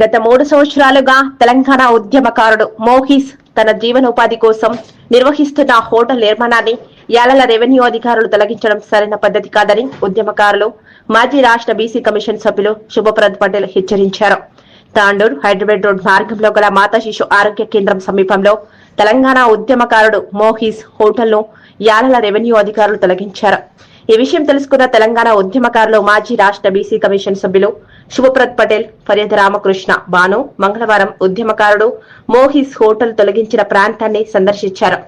గత మూడు సంవత్సరాలుగా తెలంగాణ ఉద్యమకారుడు మోహిస్ తన జీవనోపాధి కోసం నిర్వహిస్తున్న హోటల్ నిర్మాణాన్ని యాలల రెవెన్యూ అధికారులు తొలగించడం సరైన పద్ధతి కాదని ఉద్యమకారులు మాజీ రాష్ట్ర బీసీ కమిషన్ సభ్యులు శుభప్రద్ పటేల్ హెచ్చరించారు. తాండూర్ హైదరాబాద్ రోడ్ మార్గంలో గల మాతా శిశు ఆరోగ్య కేంద్రం సమీపంలో తెలంగాణ ఉద్యమకారుడు మోహిస్ హోటల్ను యాలల రెవెన్యూ అధికారులు తొలగించారు. ఈ విషయం తెలుసుకున్న తెలంగాణ ఉద్యమకారులు మాజీ రాష్ట్ర బీసీ కమిషన్ సభ్యులు శుభప్రద్ పటేల్ ఫర్యాద రామకృష్ణ బాను మంగళవారం ఉద్యమకారుడు మోహిస్ హోటల్ తొలగించిన ప్రాంతాన్ని సందర్శించారు.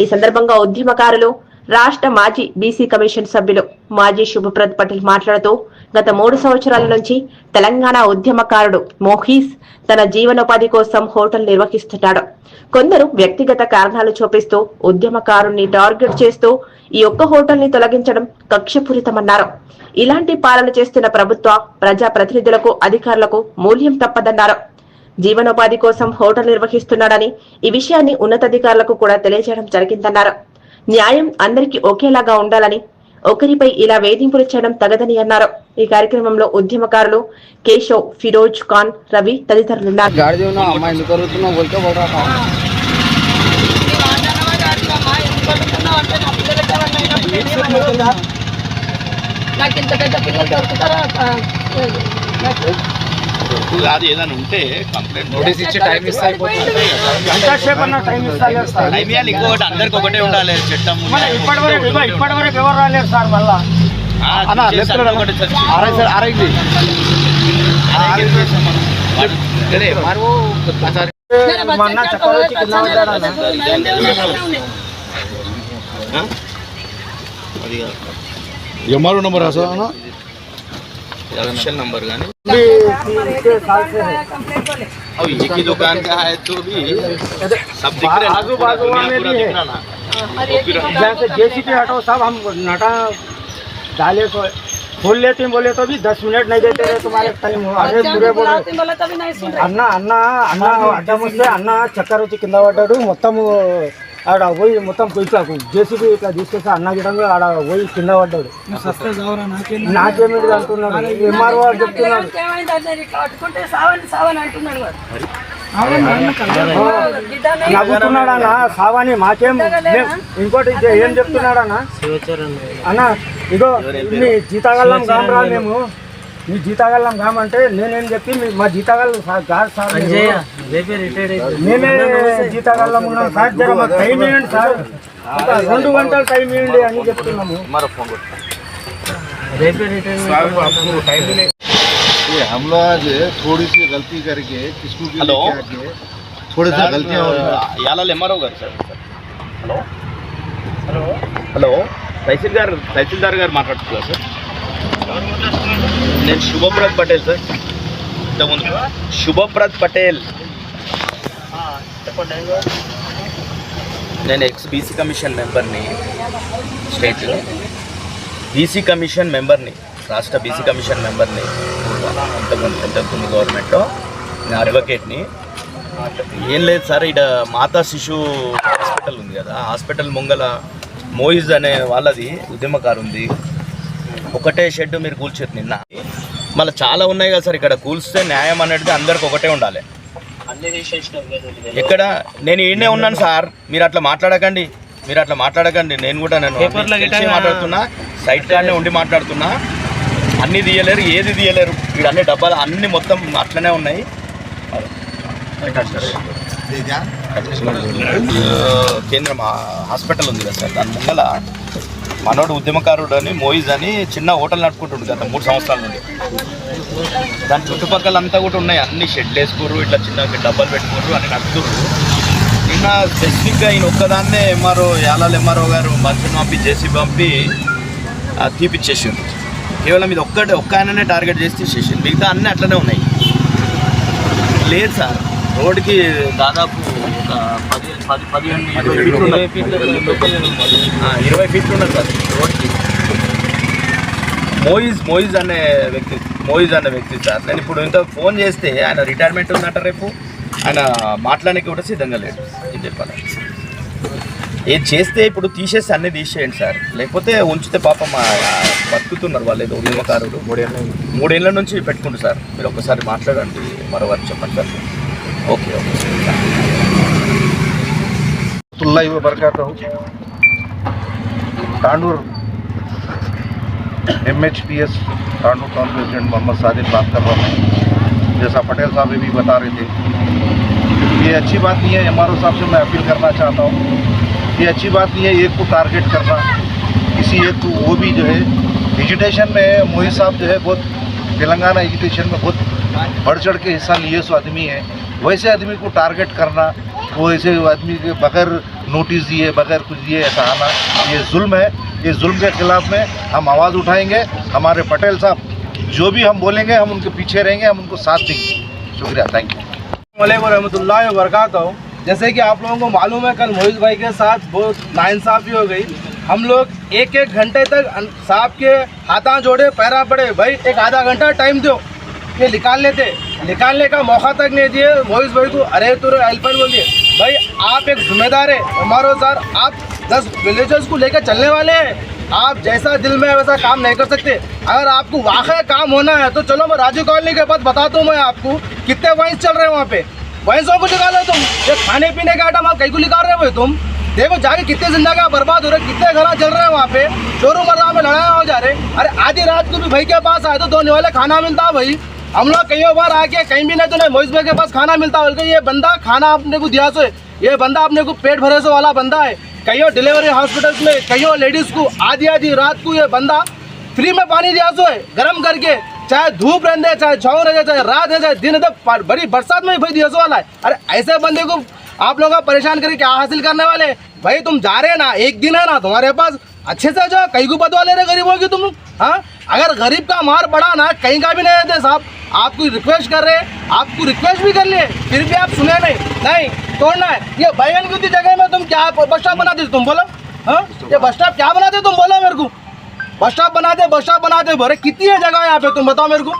ఈ సందర్భంగా ఉద్యమకారులు రాష్ట్ర మాజీ బీసీ కమిషన్ సభ్యులు మాజీ శుభప్రద్ పటేల్ మాట్లాడుతూ గత మూడు సంవత్సరాల నుంచి తెలంగాణ ఉద్యమకారుడు మోహీస్ తన జీవనోపాధి కోసం హోటల్ నిర్వహిస్తున్నాడు కొందరు వ్యక్తిగత కారణాలు చూపిస్తూ ఉద్యమకారుణ్ణి టార్గెట్ చేస్తూ ఈ ఒక్క హోటల్ని తొలగించడం కక్షపూరితమన్నారు. ఇలాంటి పాలన చేస్తున్న ప్రభుత్వ ప్రజా ప్రతినిధులకు అధికారులకు మూల్యం తప్పదన్నారు. జీవనోపాధి కోసం హోటల్ నిర్వహిస్తున్నాడని ఈ విషయాన్ని ఉన్నతాధికారులకు కూడా తెలియజేయడం జరిగిందన్నారు. న్యాయం అందరికీ ఒకేలాగా ఉండాలని ఒకరిపై ఇలా వేధింపులు చేయడం తగదని అన్నారు. ఈ కార్యక్రమంలో ఉద్యమకారులు కేశవ్ ఫిరోజ్ ఖాన్ రవి పోడా నాకు ఇంత పెద్ద పిల్లలు దొరుకుతారా? నాకు తప్పు కాదు ఏదైనా ఉంటే కంప్లైంట్ నోటీస్ ఇచ్చి టైం ఇస్తే టైం ఇవ్వాలి ఇంకొకటి అందరికి ఒకటే ఉండాలి చట్టం ఇప్పటి వరకు ఇదిగో ఇప్పటి వరకు ఎవరు రాలేరు సార్ మళ్ళా? మొన్న చక్కర వచ్చి కింద అన్న. ఆ? అది ऑफिशियल नंबर गाने भी इसके साल से है अब एक ही दुकान का है तो भी सब दिख रहे हैं ना, आजू पूरा बाजू दुनिया में पूरा भी दिख है। रहा ना जैसे जेसीपी हटो सब हम नटा डाले तो खोल लेते हैं बोले तो भी दस मिनट नहीं देते रहे तुम्हारे टाइम हो अरे पूरे बोल रहे बोला तभी नहीं सुन అన్న అన్న అన్న అడ్డం వస్తే అన్న చక్కెర వచ్చి కింద పడ్డాడు మొత్తం ఆడ పోయి మొత్తం ఇట్లా జేసీబీ ఇట్లా తీసుకొస్తే అన్న గిడంగా ఆడ పోయి కింద పడ్డాడు. నాకేమిటి అంటున్నాడు? ఎంఆర్ఓ వాడు. చెప్తున్నాడు పట్టుకుంటే సావని మాకేం ఇంకోటి ఏం చెప్తున్నాడు? అన్న అన్న ఇగో మీ జీతాగల్లం గామరా మేము. మీ జీతాగల్లం గామ అంటే నేనేం చెప్పి మీ- మా జీతాగల్లం సార్ కాదు సార్ మీరు. మేమే జీతాగల్లం ఉన్నాం సార్ జర మాకు టైం ఇవ్వండి సార్ ఒక రెండు గంటలు టైం ఇవ్వండి అని చెప్తున్నాము हमारा फोन को ये हम लोग आज थोड़ी सी गलती करके किसको भी हेलो। लेके आके थोड़ी सी गलतियाँ हो गई యాలాల్ ఎంఆర్ఓ గారు sir hello hello hello tahsil గారు తహసీల్దార్ గారు మాట్లాడుతున్నారు సార్ నేను శుభప్రద్ పటేల్ సార్. ఇంతకుముందు. శుభప్రద్ పటేల్. నేను ఎక్స్ బీసీ కమిషన్ మెంబర్ని స్టేట్ బీసీ కమిషన్ మెంబర్ని రాష్ట్ర బీసీ కమిషన్ మెంబర్ని ఇంతకుముందు ఇంతకుముందు గవర్నమెంట్లో నేను అడ్వకేట్ని. ఏం లేదు సార్ ఇక్కడ మాతా శిశు హాస్పిటల్ ఉంది కదా హాస్పిటల్ ముంగల మోయిజ్ అనే వాళ్ళది ఉద్యమకారు ఉంది ఒకటే షెడ్ మీరు కూల్చారు నిన్న. మళ్ళీ చాలా ఉన్నాయి కదా సార్ ఇక్కడ కూల్స్తే న్యాయం అనేది అందరికి ఒకటే ఉండాలి. ఎక్కడ? నేను ఈడనే ఉన్నాను సార్. మీరు అట్లా మాట్లాడకండి. మీరు అట్లా మాట్లాడకండి. నేను కూడా నేను మాట్లాడుతున్నా సైట్ కాడనే ఉండి మాట్లాడుతున్నా. అన్ని తీయలేరు ఏది తీయలేరు. ఇక్కడ అన్ని డబ్బాలు అన్ని మొత్తం అట్లనే ఉన్నాయి. కేంద్రం హాస్పిటల్ ఉంది కదా సార్. దాని ముంగల మనోడు ఉద్యమకారుడు అని మోయిజ్ అని చిన్న హోటల్ నడుపుకుంటుండు గత మూడు సంవత్సరాల నుండి. దాని చుట్టుపక్కల అంతా కూడా ఉన్నాయి. అన్ని షెడ్లు వేసుకోరు ఇట్లా చిన్న డబ్బాలు పెట్టుకోరు అని నడుపుతుండ్రు నిన్న స్పెసిఫిక్గా ఈయన ఒక్కదాన్నే ఎంఆర్ఓ యాలాల్ ఎంఆర్ఓ గారు మనుషులు పంపి చేసి పంపి తీపిచ్చేసింది కేవలం ఇది ఒక్కటే ఒక్క ఆయననే టార్గెట్ చేసి తీసేసింది మిగతా అన్నీ అట్లనే ఉన్నాయి. లేదు సార్ రోడ్డుకి దాదాపు ఒక పది పది పదిహేను ఇరవై ఫీట్లు ఇరవై ఫీట్లు ఉన్నది సార్. రోడ్కి మోయిజ్ మోయిజ్ అనే వ్యక్తి మోయిజ్ అనే వ్యక్తి సార్. నేను ఇప్పుడు ఇంత ఫోన్ చేస్తే ఆయన రిటైర్మెంట్ ఉందంట రేపు. ఆయన మాట్లాడడానికి కూడా సిద్ధంగా లేడు. ఏం చెప్పాలి? ఏది చేస్తే ఇప్పుడు తీసేస్తే అన్ని తీసేయండి సార్. లేకపోతే ఉంచితే పాపం బతుకుతున్నారు వాళ్ళు ఏదో ఉద్యమకారులు మూడేళ్ళ నుంచి పెట్టుకుంటారు సార్. మీరు ఒకసారి మాట్లాడండి. మరో వారు చెప్పండి సార్. Okay okay. अल्लाह वबरकत Tandur M H P S Tandur town president Mohammed Sadiq बात कर रहा हूँ। जैसा पटेल साहब भी बता रहे थे। ये अच्छी बात नहीं है एम साहब से मैं अपील करना चाहता हूँ। ये अच्छी बात नहीं है, एक को टारगेट करना। किसी एक को वो भी जो है एजुटेशन में मोहित साहब जो है बहुत, तेलंगाना एजुटेशन में बहुत बढ़ चढ़ के हिस्सा लिए सो आदमी है। वैसे आदमी को टारगेट करना वो ऐसे आदमी के बगैर नोटिस दिए, बगैर कुछ दिए, ऐसा आना, ये जुल्म है। ये जुल्म के खिलाफ में हम आवाज़ उठाएँगे, हमारे पटेल साहब, जो भी हम बोलेंगे, हम उनके पीछे रहेंगे, हम उनको साथ देंगे। शुक्रिया थैंक यू वालेकुम रहमतुल्लाहि व बरकातहू। जैसे कि आप लोगों को मालूम है, कल मोहित भाई के साथ बहुत नाइंसाफ़ी हो गई। हम लोग एक एक घंटे तक साहब के हाथा जोड़े, पैरा पड़े। भाई, एक आधा घंटा टाइम दो। ये निकाल लेते निकालने का मौका तक नहीं दिए। मोहित भाई को, अरे तुरे हेल्पर बोल दिए भाई, आप एक जिम्मेदार है। हमारो सर आप दस विलेजर्स को लेकर चलने वाले हैं। आप जैसा दिल में है वैसा काम नहीं कर सकते। अगर आपको वाकई काम होना है तो चलो मैं राजू कॉलोनी के पास बताता हूँ मैं आपको कितने वाइंस चल रहे हैं वहाँ पे। वाइंसों को निकालो तुम। ये खाने पीने का आइटम आप कहीं को निकाल रहे हो तुम। देखो, जाके कितने ज़िंदगी बर्बाद हो रहे कितने घर चल रहे हैं वहाँ पे। चोरों मर्दा में लड़ाई हो जा रहे अरे, आधी रात को भी भाई के पास आए तो धोने वाले खाना मिलता भाई। हम लोग कई बार आके कहीं भी नहीं तो नहीं मोहित भाई के पास खाना मिलता बल्कि ये बंदा खाना आपने को दिया सो, ये बंदा अपने को पेट भरे से वाला बंदा है। कईयों डिलीवरी हॉस्पिटल्स में, कईयों लेडीज़ को, आधी आधी रात को ये बंदा फ्री में पानी दिया सो है गर्म करके, चाहे धूप रहने चाहे छाव रहे चाहे रात है, चाहे दिन है तो बड़ी बरसात में भाई दिया वाला है। अरे ऐसे बंदे को आप लोग परेशान करके क्या हासिल करने वाले? भाई तुम जा रहे हैं ना, एक दिन है ना, तुम्हारे पास अच्छे से जाओ, कहीं को बदवा ले रहे गरीबों की तुम हाँ? अगर गरीब का मार पड़ा ना, कहीं का भी नहीं रहते साहब। आपको रिक्वेस्ट कर रहे हैं, आपको रिक्वेस्ट भी कर लिए, फिर भी आप सुने नहीं। नहीं तोड़ना है? ये बैगन की जगह में तुम क्या बस स्टॉप बना दे तुम, बोलो। हाँ? ये बस स्टॉप क्या बनाते तुम, बोलो मेरे को। बस स्टॉप बनाते, बस स्टॉप बनाते बोरे कितनी है जगह यहाँ पे तुम बताओ मेरे को।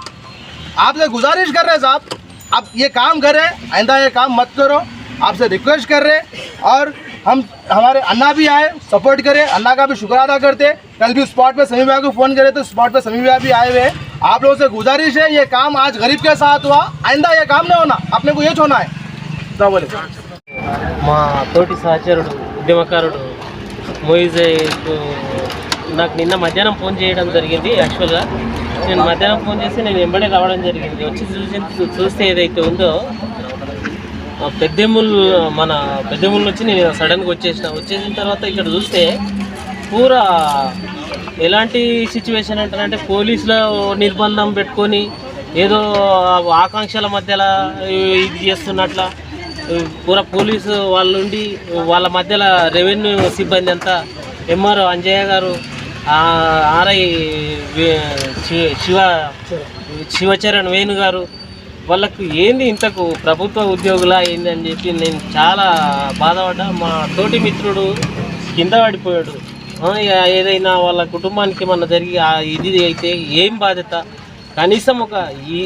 आपसे गुजारिश कर रहे हैं साहब, आप ये काम करें, आइंदा ये काम मत करो, आपसे रिक्वेस्ट कर रहे हैं, और हम हमारे अन्ना भी आए सपोर्ट करें अन्ना का भी शुक्र अदा करते कल भी स्पॉट पे समी भाई को फ़ोन करे तो स्पॉट पे समी भाई भी आए हुए हैं आप लोगों से गुजारिश है ये काम आज गरीब के साथ हुआ आइंदा ये काम नहीं होना अपने को ये होना है क्या बोले మా తోటి సహచరుడు ఉద్యమకారుడు మొయిజ్ నాకు నిన్న మధ్యాహ్నం ఫోన్ చేయడం జరిగింది యాక్చువల్గా నేను మధ్యాహ్నం ఫోన్ చేసి నేను వెంబడే రావడం జరిగింది వచ్చి చూసి చూస్తే ఏదైతే ఉందో ఆ పెద్దెమ్ముల్ మన పెద్దెమ్ముల్ నుంచి నేను సడన్గా వచ్చేసిన. వచ్చేసిన తర్వాత ఇక్కడ చూస్తే పూరా ఎలాంటి సిచ్యువేషన్ అంటారంటే పోలీసుల నిర్బంధం పెట్టుకొని ఏదో ఆకాంక్షల మధ్యలో ఇది చేస్తున్నట్ల పూరా పోలీసు వాళ్ళు ఉండి వాళ్ళ మధ్యలో రెవెన్యూ సిబ్బంది అంతా ఎంఆర్ అంజయ్య గారు ఆర్ఐ శివ శివచరణ్ వేణు గారు వాళ్ళకు ఏంది ఇంతకు ప్రభుత్వ ఉద్యోగులా ఏంది అని చెప్పి నేను చాలా బాధపడ్డా. మా తోటి మిత్రుడు కింద పడిపోయాడు. ఇక ఏదైనా వాళ్ళ కుటుంబానికి ఏమన్నా జరిగి ఇది అయితే ఏం బాధ్యత? కనీసం ఒక ఈ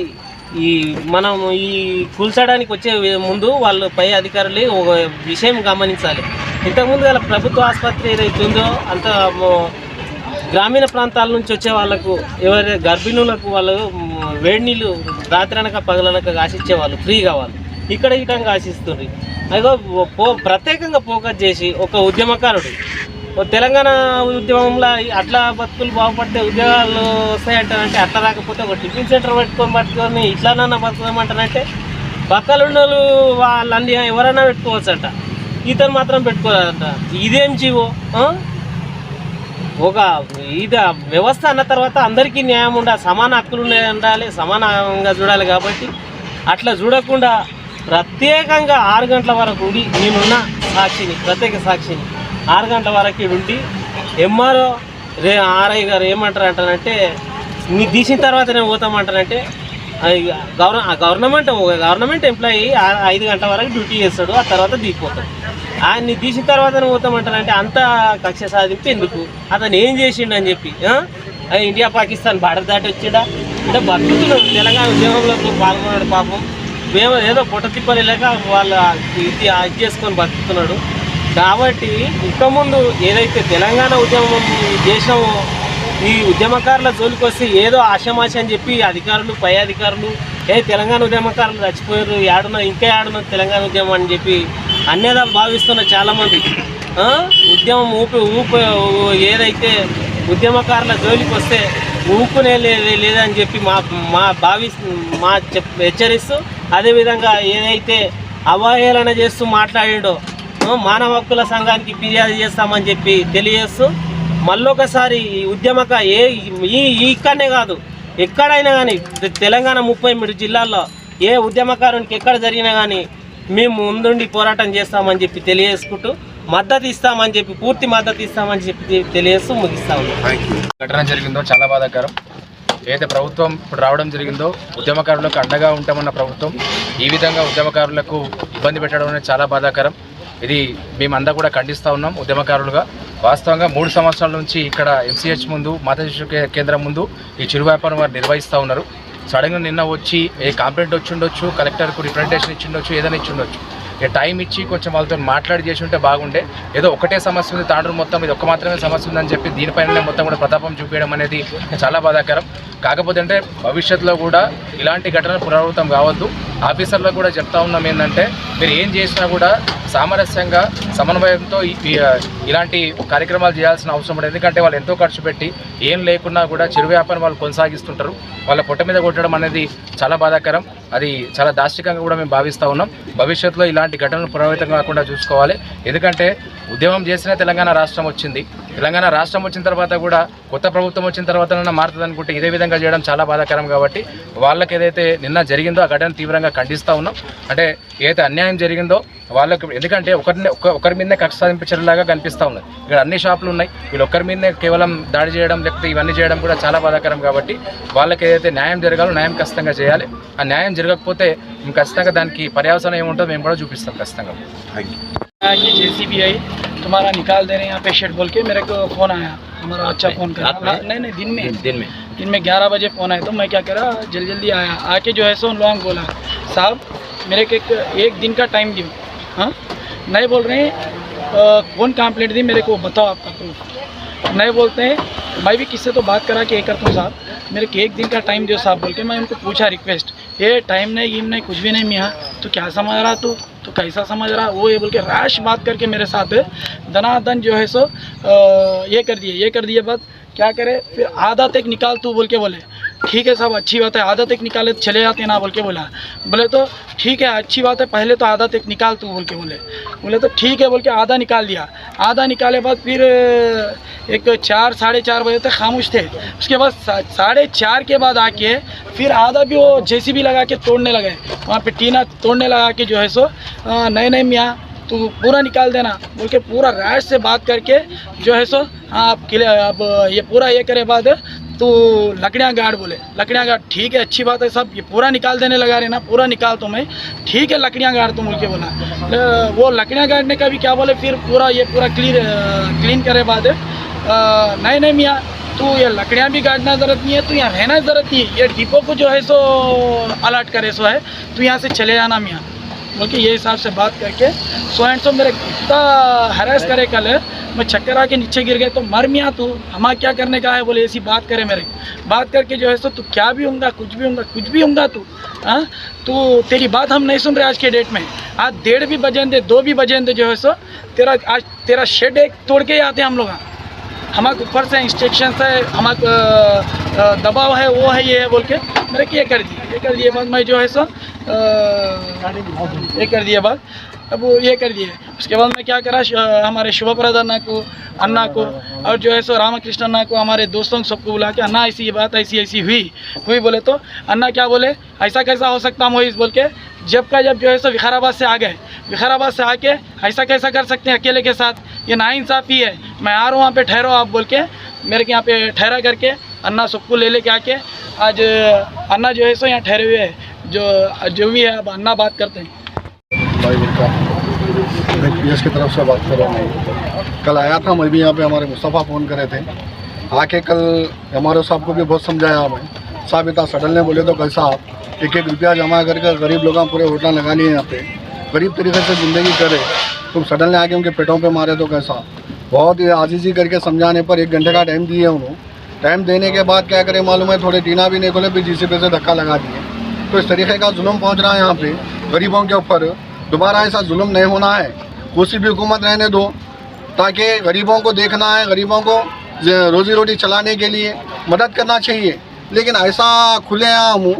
ఈ మనం ఈ కూల్చడానికి వచ్చే ముందు వాళ్ళు పై అధికారులు ఒక విషయం గమనించాలి. ఇంతకుముందు గల ప్రభుత్వ ఆసుపత్రి ఏదైతే ఉందో అంత గ్రామీణ ప్రాంతాల నుంచి వచ్చే వాళ్ళకు ఎవరైతే గర్భిణులకు వాళ్ళు వేడి నీళ్ళు రాత్రనక పగలనక కాసిచ్చేవాళ్ళు ఫ్రీగా వాళ్ళు ఇక్కడ ఇటం కాసిస్తుంది అదిగో పో ప్రత్యేకంగా ఫోకస్ చేసి ఒక ఉద్యమకారుడు. తెలంగాణ ఉద్యమంలో అట్లా బతుకులు బాగుపడితే ఉద్యోగాలు వస్తాయంటారంటే అట్లా రాకపోతే ఒక టిఫిన్ సెంటర్ పెట్టుకొని పట్టుకొని ఇట్లానన్నా బతుకుదామంటారంటే పక్కలు ఉన్న వాళ్ళు వాళ్ళన్ని ఎవరైనా పెట్టుకోవచ్చంట. ఇతను మాత్రం పెట్టుకోవాలంట ఇదేం జీవో ఒక ఇది వ్యవస్థ అన్న తర్వాత అందరికీ న్యాయం ఉండాలి సమాన హక్కులు ఉండాలి సమానంగా చూడాలి కాబట్టి అట్లా చూడకుండా ప్రత్యేకంగా ఆరు గంటల వరకు ఉండి నేనున్న సాక్షిని ప్రత్యేక సాక్షిని ఆరు గంటల వరకు ఉండి ఎంఆర్ఓ రే ఆర్ఐ గారు ఏమంటారు అంటారంటే నీ తీసిన తర్వాత నేను పోతామంటారంటే గవర్న గవర్నమెంట్ ఒక గవర్నమెంట్ ఎంప్లాయీ ఐదు గంటల వరకు డ్యూటీ చేస్తాడు ఆ తర్వాత దిగిపోతాడు. ఆయన్ని తీసిన తర్వాత పోతామంటారంటే అంత కక్ష సాధింపు ఎందుకు? అతను ఏం చేసిండు అని చెప్పి ఇండియా పాకిస్తాన్ బార్డర్ దాటి వచ్చిడా? అంటే బతుకుతున్నాడు తెలంగాణ ఉద్యమంలో పాల్గొన్నాడు పాపం. మేము ఏదో పొట్ట తిప్పలేక వాళ్ళ ఇది అది చేసుకొని బతుకుతున్నాడు. కాబట్టి ఇంతకుముందు ముందు ఏదైతే తెలంగాణ ఉద్యమం దేశం ఈ ఉద్యమకారుల జోలికి వస్తే ఏదో ఆశమాశ అని చెప్పి అధికారులు పై అధికారులు ఏ తెలంగాణ ఉద్యమకారులు చచ్చిపోయారు ఏడున ఇంకా ఏడున తెలంగాణ ఉద్యమం అని చెప్పి అన్నేదా భావిస్తున్న చాలామంది. ఉద్యమం ఊపి ఊపి ఏదైతే ఉద్యమకారుల జోలికి వస్తే ఊపునే లేదే లేదని చెప్పి మా మా భావి మా చెప్ హెచ్చరిస్తూ అదేవిధంగా ఏదైతే అవహేళన చేస్తూ మాట్లాడిండో మానవ హక్కుల సంఘానికి ఫిర్యాదు చేస్తామని చెప్పి తెలియజేస్తూ మళ్ళొకసారి ఈ ఉద్యమక ఏ ఈ ఇక్కడనే కాదు ఎక్కడైనా కానీ తెలంగాణ ముప్పై మూడు జిల్లాల్లో ఏ ఉద్యమకారునికి ఎక్కడ జరిగినా కానీ మేము ముందుండి పోరాటం చేస్తామని చెప్పి తెలియజేసుకుంటూ మద్దతు ఇస్తామని చెప్పి పూర్తి మద్దతు ఇస్తామని చెప్పి తెలియజేస్తూ ముగిస్తా ఉన్నాం. ఘటన జరిగిందో చాలా బాధాకరం. ఏదైతే ప్రభుత్వం ఇప్పుడు రావడం జరిగిందో ఉద్యమకారులకు అండగా ఉంటామన్న ప్రభుత్వం ఈ విధంగా ఉద్యమకారులకు ఇబ్బంది పెట్టడం అనేది చాలా బాధాకరం. ఇది మేమంతా కూడా ఖండిస్తూ ఉన్నాం ఉద్యమకారులుగా. వాస్తవంగా మూడు సంవత్సరాల నుంచి ఇక్కడ ఎంసీహెచ్ ముందు మాతా శిశు కేంద్రం ముందు ఈ చిరు వ్యాపారం వారు నిర్వహిస్తూ ఉన్నారు. సడన్గా నిన్న వచ్చి ఏ కంప్లైంట్ వచ్చి ఉండొచ్చు కలెక్టర్కు రిప్రజెంటేషన్ ఇచ్చి ఉండొచ్చు ఏదైనా ఇచ్చి ఉండొచ్చు ఇక టైం ఇచ్చి కొంచెం వాళ్ళతో మాట్లాడి చేసి ఉంటే బాగుండే. ఏదో ఒకటే సమస్య ఉంది తాండ్రు మొత్తం ఇది ఒక్క మాత్రమే సమస్య ఉందని చెప్పి దీనిపైన మొత్తం కూడా ప్రతాపం చూపించడం అనేది చాలా బాధాకరం. కాకపోతే అంటే భవిష్యత్తులో కూడా ఇలాంటి ఘటన పునరావృతం కావద్దు. ఆఫీసర్లకు కూడా చెప్తా ఉన్నాం ఏంటంటే మీరు ఏం చేసినా కూడా సామరస్యంగా సమన్వయంతో ఇలాంటి కార్యక్రమాలు చేయాల్సిన అవసరం ఉండదు. ఎందుకంటే వాళ్ళు ఎంతో ఖర్చు పెట్టి ఏం లేకున్నా కూడా చిరు వ్యాపారం వాళ్ళు కొనసాగిస్తుంటారు. వాళ్ళ పొట్ట మీద కొట్టడం అనేది చాలా బాధాకరం. అది చాలా దాష్టికంగా కూడా మేము భావిస్తూ ఉన్నాం. భవిష్యత్తులో ఇలాంటి ఘటనలు ప్రభావితం కాకుండా చూసుకోవాలి. ఎందుకంటే ఉద్యమం చేసినా తెలంగాణ రాష్ట్రం వచ్చింది. తెలంగాణ రాష్ట్రం వచ్చిన తర్వాత కూడా కొత్త ప్రభుత్వం వచ్చిన తర్వాత మారుతుంది అనుకుంటే ఇదే విధంగా చేయడం చాలా బాధాకరం కాబట్టి వాళ్ళకి ఏదైతే నిన్న జరిగిందో ఆ ఘటన తీవ్రంగా ఖండిస్తూ ఉన్నాం. అంటే ఏదైతే అన్యాయం జరిగిందో వాళ్ళకి ఎందుకంటే ఒకరిని ఒకరి మీదనే కక్ష సాధింపు కనిపిస్తూ ఉన్నది. ఇక్కడ అన్ని షాపులు ఉన్నాయి. వీళ్ళు ఒక్కరి మీదనే కేవలం దాడి చేయడం లేకపోతే ఇవన్నీ చేయడం కూడా చాలా బాధాకరం కాబట్టి వాళ్ళకి ఏదైతే న్యాయం జరగాలో న్యాయం ఖచ్చితంగా చేయాలి. ఆ న్యాయం జరగకపోతే మేము ఖచ్చితంగా దానికి పర్యావసనం ఏముంటుందో మేము కూడా చూపిస్తాం ఖచ్చితంగా. ये जेसीबी आई तुम्हारा निकाल दे रहे हैं यहाँ पे शेड बोल के मेरे को फ़ोन आया हमारा अच्छा फ़ोन करा नहीं नहीं दिन में। दिन में। दिन में ग्यारह बजे फ़ोन आया तो मैं क्या करा जल्दी जल्दी आया। आके जो है सो लॉन्ग बोला साहब मेरे को एक, एक दिन का टाइम दो हाँ? नहीं बोल रहे हैं कौन कंप्लेंट दी मेरे को बताओ आपका प्रूफ नहीं बोलते हैं मैं भी किससे तो बात करा के ये करता हूँ साहब? मेरे को एक दिन का टाइम दो साहब बोल के मैं उनको पूछा रिक्वेस्ट ये टाइम नहीं गिम नहीं कुछ भी नहीं मियाँ तो क्या समझ रहा तू? तो कैसा समझ रहा? वो ये बोल के रैश बात करके मेरे साथ दनादन जो है सो ये कर दिए, ये कर दिए बस क्या करे? फिर आधा तक निकाल तू बोल के बोले। ठीक है साहब, अच्छी बात है, आधा तक निकाले तो चले जाते ना, बोल के बोला। बोले तो ठीक है, अच्छी बात है, पहले तो आधा तक निकाल तू, बोल के बोले। बोले तो ठीक है, बोल के आधा निकाल दिया। आधा निकाले बाद फिर, एक चार, साढ़े चार बजे तक खामोश थे। उसके बाद साढ़े चार के बाद आके फिर आधा भी वो जेसीबी लगा के तोड़ने लगे। वहाँ पर टीना तोड़ने लगा के जो है सो नए नए मियाँ, तू पूरा निकाल देना। बोल के पूरा रैश से बात करके जो है सो हाँ आप किले, अब ये पूरा ये करे बाद तो लकड़ियाँ गाड़ बोले। लकड़ियाँ गाड़, ठीक है, अच्छी बात है सब, ये पूरा निकाल देने लगा रहे ना, पूरा निकाल तो मैं। ठीक है, लकड़ियाँ गाड़ बोल के बोला। वो लकड़ियाँ गाड़ने का भी क्या बोले, फिर पूरा ये पूरा क्लीन क्लीन करे बाद। नहीं नहीं मियाँ, तू ये लकड़ियाँ भी गाड़ना ज़रूरत नहीं है तो यहाँ रहना ज़रूरत नहीं है। ये डिपो को जो है सो अलर्ट करे, सो है। तो यहाँ से चले जाना मियाँ। बोल के ये हिसाब से बात करके। सो एंड सो मेरे इतना हरास करे कल। मैं चक्कर आके नीचे गिर गए तो मर मियाँ तू। हमारा क्या करने का है? बोले, ऐसी बात करे मेरे। बात करके जो है सो, तू क्या भी होगा कुछ भी होगा कुछ भी होगा तू हाँ? तू, तेरी बात हम नहीं सुन रहे आज के डेट में। आज डेढ़ भी बजन दे, दो भी बजन दे जो है सो, तेरा, आज तेरा शेड एक तोड़ के आते हैं हम लोग। हमारे ऊपर से इंस्ट्रक्शन है, हमारा दबाव है, वो है, ये है बोल के। मेरे ये कर दिए ये कर दिए बाद मैं जो है सो ये कर दिए बाद अब वो ये कर दिए। उसके बाद मैं क्या करा हमारे शुभप्रद अन्ना को अन्ना को, और जो है सो रामकृष्ण अन्ना को, हमारे दोस्तों सबको बुला के, अन्ना, ऐसी ये बात, ऐसी ऐसी हुई। हुई बोले तो अन्ना क्या बोले, ऐसा कैसा हो सकता मोइस बोल के, जब का जब जो है सो विखाराबाद से आ गए। विखाराबाद से आके, ऐसा कैसा कर सकते हैं अकेले के साथ? ये नाइंसाफ़ी है। मैं आ रहा हूँ वहाँ पे, ठहरो आप, बोल के, मेरे के यहाँ पे ठहरा करके, अन्ना सबको ले लेके आके, आज अन्ना जो है सो यहाँ ठहरे हुए हैं। जो जो भी है, अब अन्ना बात करते हैं। मैं पी की तरफ़ से बात कर रहा हूँ कल आया था, मैं भी यहाँ पे हमारे मुस्तफ़ा फ़ोन करे थे। आके कल एम साहब को भी बहुत समझाया मैं। साहब इतना सडन ने बोले तो कैसा आप एक एक रुपया जमा करके गरीब लोग पूरे होटल लगानी है यहाँ पे। गरीब तरीके से ज़िंदगी करे। तुम सडनली आके उनके पेटों पे मारे तो कैसा बहुत ही आजीजी करके समझाने पर एक घंटे का टाइम दिए उन्होंने। टाइम देने के बाद क्या करें मालूम है, थोड़े टीना भी नहीं खोले भी जीसीपी से धक्का लगा दिए। तो इस तरीके का जुल्म पहुँच रहा है यहाँ पे गरीबों के ऊपर। दोबारा ऐसा जुल्म नहीं होना है। कोई भी हुकूमत रहने दो, ताकि गरीबों को देखना है, गरीबों को रोजी रोटी चलाने के लिए मदद करना चाहिए। लेकिन ऐसा खुलेआम हूँ,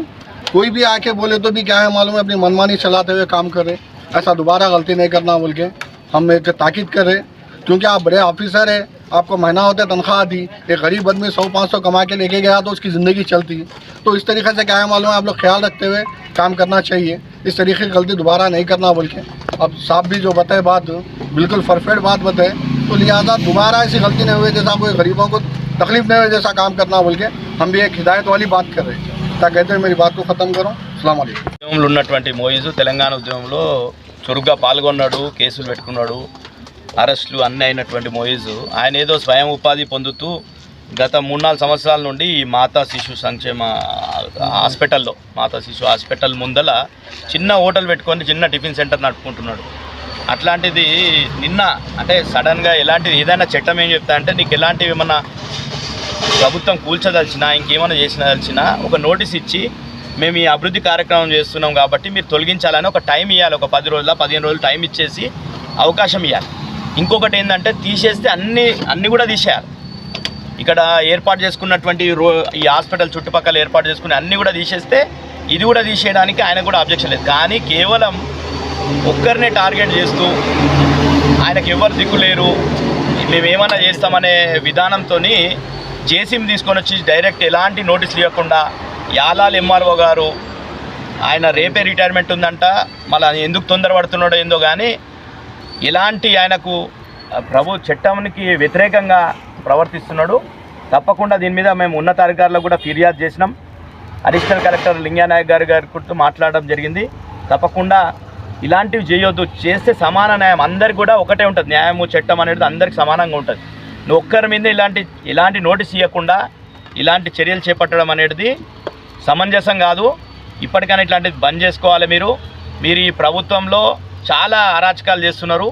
कोई भी आके बोले तो भी क्या है मालूम है, अपनी मनमानी चलाते हुए काम कर रहे ऐसा दोबारा गलती नहीं करना बोल के हम एक ताकीद कर रहे क्योंकि आप बड़े ऑफिसर हैं, आपको महीना होता है तनख्वाह आती एक गरीब आदमी सौ पाँच सौ कमा के लेके गया तो उसकी ज़िंदगी चलती तो इस तरीके से क्या है मालूम है, आप लोग ख्याल रखते हुए काम करना चाहिए। इस तरीके की गलती दोबारा नहीं करना बोल के अब साहब भी जो बताए बात बिल्कुल परफेक्ट बात बताए तो लिहाजा दोबारा ऐसी गलती नहीं हुई जैसा कोई गरीबों को तकलीफ नहीं हुई जैसा काम करना बोल के हम भी एक हिदायत वाली बात कर रहे हैं क्या कहते हैं मेरी बात को ख़त्म करो अलैक्म ఉద్యమంలో ఉన్నటువంటి మోయిజు తెలంగాణ ఉద్యమంలో చురుగ్గా పాల్గొన్నాడు కేసులు పెట్టుకున్నాడు అరెస్టులు అన్నీ అయినటువంటి మోయిజు ఆయన ఏదో స్వయం ఉపాధి పొందుతూ గత మూడు నాలుగు సంవత్సరాల నుండి ఈ మాతా శిశు సంక్షేమ హాస్పిటల్లో మాతా శిశు హాస్పిటల్ ముందల చిన్న హోటల్ పెట్టుకొని చిన్న టిఫిన్ సెంటర్ నడుపుకుంటున్నాడు. అట్లాంటిది నిన్న అంటే సడన్గా ఎలాంటిది ఏదైనా చట్టం ఏం చెప్తా అంటే నీకు ఎలాంటివి ఏమన్నా ప్రభుత్వం కూల్చదలిచినా ఇంకేమైనా చేసినదలిచినా ఒక నోటీస్ ఇచ్చి మేము ఈ అభివృద్ధి కార్యక్రమం చేస్తున్నాం కాబట్టి మీరు తొలగించాలని ఒక టైం ఇవ్వాలి ఒక పది రోజుల పదిహేను రోజులు టైం ఇచ్చేసి అవకాశం ఇవ్వాలి ఇంకొకటి ఏంటంటే తీసేస్తే అన్ని అన్నీ కూడా తీసేయాలి. ఇక్కడ ఏర్పాటు చేసుకున్నటువంటి రో ఈ హాస్పిటల్ చుట్టుపక్కల ఏర్పాటు చేసుకుని అన్నీ కూడా తీసేస్తే ఇది కూడా తీసేయడానికి ఆయన కూడా అబ్జెక్షన్ లేదు. కానీ కేవలం ఒక్కరినే టార్గెట్ చేస్తూ ఆయనకి ఎవరు దిక్కులేరు మేము చేస్తామనే విధానంతో జేసీబీ తీసుకొని వచ్చి డైరెక్ట్ ఎలాంటి నోటీసులు ఇవ్వకుండా యాలాల్ ఎంఆర్ఓ గారు ఆయన రేపే రిటైర్మెంట్ ఉందంట. మళ్ళీ ఎందుకు తొందరపడుతున్నాడో ఏందో కానీ ఎలాంటి ఆయనకు ప్రభు చట్టానికి వ్యతిరేకంగా ప్రవర్తిస్తున్నాడు. తప్పకుండా దీని మీద మేము ఉన్నతాధికారులకు కూడా ఫిర్యాదు చేసినాం. అడిషనల్ కలెక్టర్ లింగానాయక్ గారి గారితో మాట్లాడడం జరిగింది. తప్పకుండా ఇలాంటివి చేయొద్దు. చేస్తే సమాన న్యాయం. అందరికి కూడా ఒకటే ఉంటుంది. న్యాయము చట్టం అనేది అందరికి సమానంగా ఉంటుంది. నువ్వు ఒక్కరి మీద ఇలాంటి ఇలాంటి నోటీస్ ఇవ్వకుండా ఇలాంటి చర్యలు చేపట్టడం అనేది సమంజసం కాదు. ఇప్పటికైనా ఇట్లాంటిది బంద్ చేసుకోవాలి మీరు. మీరు ఈ ప్రభుత్వంలో చాలా అరాచకాలు చేస్తున్నారు.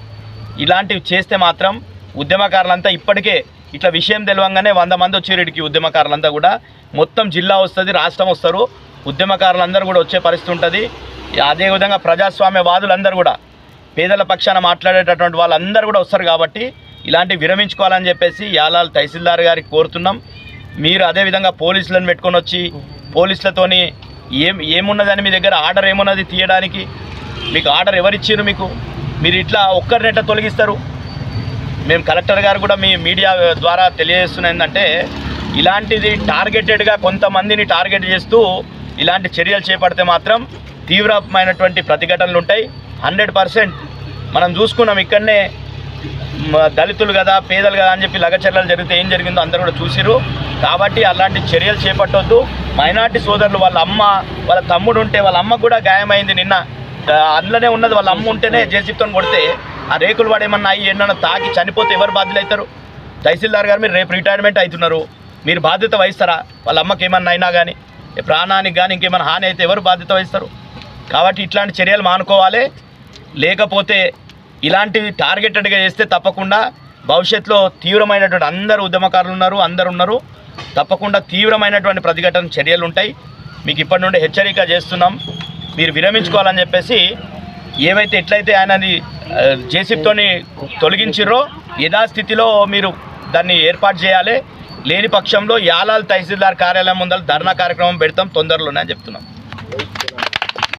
ఇలాంటివి చేస్తే మాత్రం ఉద్యమకారులంతా ఇప్పటికే ఇట్లా విషయం తెలియంగానే వంద మంది వచ్చారు ఇక్కడికి ఉద్యమకారులంతా కూడా. మొత్తం జిల్లా వస్తుంది రాష్ట్రం వస్తారు. ఉద్యమకారులందరూ కూడా వచ్చే పరిస్థితి ఉంటుంది. అదేవిధంగా ప్రజాస్వామ్యవాదులందరూ కూడా పేదల పక్షాన మాట్లాడేటటువంటి వాళ్ళందరూ కూడా వస్తారు కాబట్టి ఇలాంటివి విరమించుకోవాలని చెప్పేసి యాలాల్ తహసీల్దార్ గారికి కోరుతున్నాం. మీరు అదేవిధంగా పోలీసులను పెట్టుకొని వచ్చి పోలీసులతోని ఏం ఏమున్నదని మీ దగ్గర ఆర్డర్ ఏమున్నది తీయడానికి? మీకు ఆర్డర్ ఎవరిచ్చారు మీకు? మీరు ఇట్లా ఒక్కరినెట్ట తొలగిస్తారు. మేము కలెక్టర్ గారు కూడా మీ మీడియా ద్వారా తెలియజేస్తున్న ఏంటంటే ఇలాంటిది టార్గెటెడ్గా కొంతమందిని టార్గెట్ చేస్తూ ఇలాంటి చర్యలు చేపడితే మాత్రం తీవ్రమైనటువంటి ప్రతిఘటనలు ఉంటాయి. హండ్రెడ్ పర్సెంట్ మనం చూసుకున్నాం ఇక్కడనే దళితులు కదా పేదలు కదా అని చెప్పి లగచర్యలు జరిగితే ఏం జరిగిందో అందరూ కూడా చూసిరు కాబట్టి అలాంటి చర్యలు చేపట్టొద్దు. మైనార్టీ సోదరులు వాళ్ళ అమ్మ వాళ్ళ తమ్ముడు ఉంటే వాళ్ళ అమ్మ కూడా గాయమైంది నిన్న. అందులోనే ఉన్నది వాళ్ళ అమ్మ ఉంటేనే జేసీతో కొడితే ఆ రేకులు వాడేమన్నా అయ్యి ఏమన్నా తాకి చనిపోతే ఎవరు బాధ్యులు అవుతారు తహసీల్దార్ గారు మీరు రేపు రిటైర్మెంట్ అవుతున్నారు. మీరు బాధ్యత వహిస్తారా? వాళ్ళ అమ్మకి ఏమన్నా అయినా కానీ ప్రాణానికి కానీ ఇంకేమైనా హాని అయితే ఎవరు బాధ్యత వహిస్తారు? కాబట్టి ఇట్లాంటి చర్యలు మానుకోవాలి. లేకపోతే ఇలాంటివి టార్గెటెడ్గా చేస్తే తప్పకుండా భవిష్యత్తులో తీవ్రమైనటువంటి అందరు ఉద్యమకారులు ఉన్నారు అందరు ఉన్నారు. తప్పకుండా తీవ్రమైనటువంటి ప్రతిఘటన చర్యలు ఉంటాయి. మీకు ఇప్పటి నుండి హెచ్చరిక చేస్తున్నాం. మీరు విరమించుకోవాలని చెప్పేసి ఏవైతే ఎట్లయితే ఆయనని జేసీబీతోని తొలగించిర్రో యథాస్థితిలో మీరు దాన్ని ఏర్పాటు చేయాలి. లేని పక్షంలో యాలాల్ తహసీల్దార్ కార్యాలయం ముందర ధర్నా కార్యక్రమం పెడతాం తొందరలోనే అని చెప్తున్నాం.